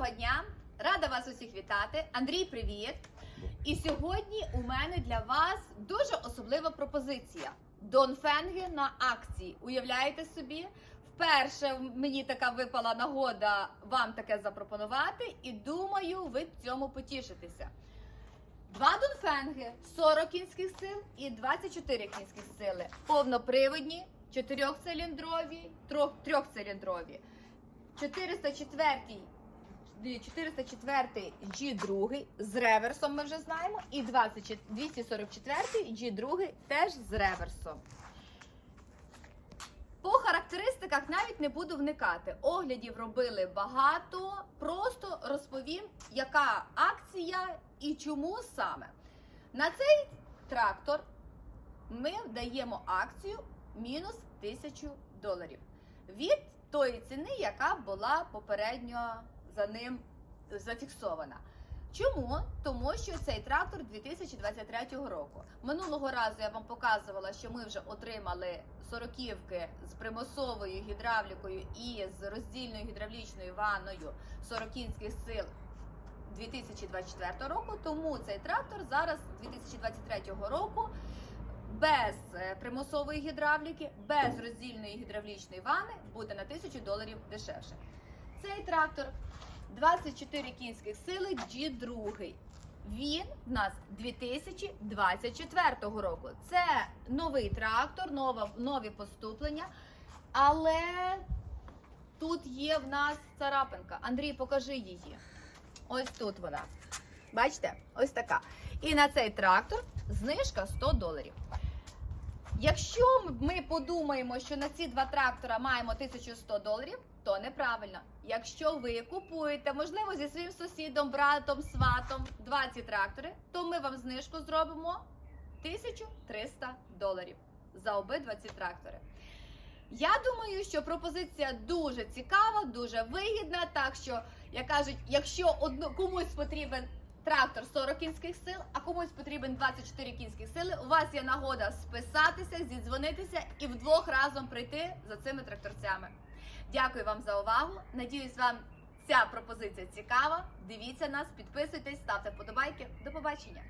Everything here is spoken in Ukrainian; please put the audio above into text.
Доброго дня! Рада вас усіх вітати. Андрій, привіт! І сьогодні у мене для вас дуже особлива пропозиція. Донфенги на акції. Уявляєте собі? Вперше мені така випала нагода вам таке запропонувати, і думаю, ви в цьому потішитеся. Два донфенги, 40 кінських сил і 24 кінських сили. Повноприводні, чотирьохциліндрові, трьох, трьохциліндрові. 404 404 G2 з реверсом ми вже знаємо, і 20 244 G2 теж з реверсом. По характеристиках навіть не буду вникати. Оглядів робили багато. Просто розповім, яка акція і чому саме. На цей трактор ми даємо акцію мінус 1000 доларів від тої ціни, яка була попередньо за ним зафіксована. Чому? Тому що цей трактор 2023 року. Минулого разу я вам показувала, що ми вже отримали сороківки з примусовою гідравлікою і з роздільною гідравлічною ванною 40 кінських сил 2024 року. Тому цей трактор зараз 2023 року без е, примусової гідравліки, без роздільної гідравлічної вани буде на 1000 доларів дешевше. Цей трактор 24 кінських сили G2. Він в нас 2024 року. Це новий трактор, нова, нові поступлення. Але тут є в нас царапинка. Андрій, покажи її. Ось тут вона. Бачите? Ось така. І на цей трактор знижка 100 доларів. Якщо ми подумаємо, що на ці два трактора маємо 1100 доларів, то неправильно. Якщо ви купуєте, можливо, зі своїм сусідом, братом, сватом два ці трактори, то ми вам знижку зробимо 1300 доларів за обидва ці трактори. Я думаю, що пропозиція дуже цікава, дуже вигідна. Так що, як кажуть, якщо одну комусь потрібен трактор 40 кінських сил, а комусь потрібен 24 кінських сили, у вас є нагода списатися, зідзвонитися і вдвох разом прийти за цими тракторцями. Дякую вам за увагу. Надіюсь, вам ця пропозиція цікава. Дивіться нас, підписуйтесь, ставте вподобайки. До побачення!